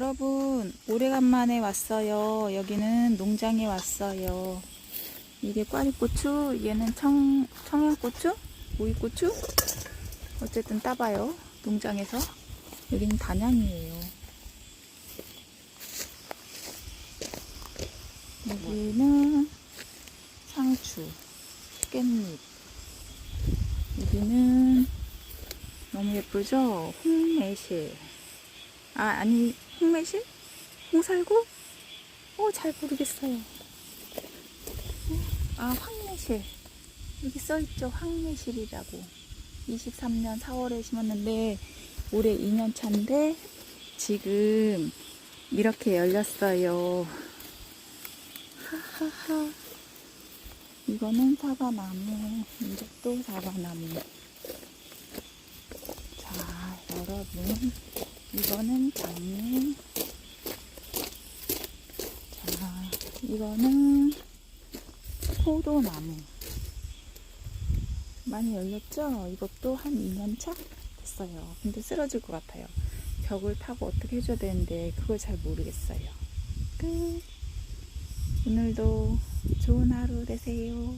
여러분, 오래간만에 왔어요. 여기는 농장에 왔어요. 이게 꽈리고추, 얘는 청, 청양고추? 오이고추? 어쨌든 따봐요. 농장에서. 여기는 단양이에요. 여기는 상추, 깻잎. 여기는 너무 예쁘죠? 홍매실. 아, 아니, 홍매실? 홍살구? 어, 잘 모르겠어요. 아, 황매실. 여기 써있죠. 황매실이라고. 23년 4월에 심었는데, 올해 2년 차인데, 지금 이렇게 열렸어요. 하하하. 이거는 사과나무, 이것도 사과나무. 자, 여러분. 이거는 장미. 자, 이거는 포도나무. 많이 열렸죠? 이것도 한 2년 차 됐어요. 근데 쓰러질 것 같아요. 벽을 타고 어떻게 해줘야 되는데 그걸 잘 모르겠어요. 끝. 오늘도 좋은 하루 되세요.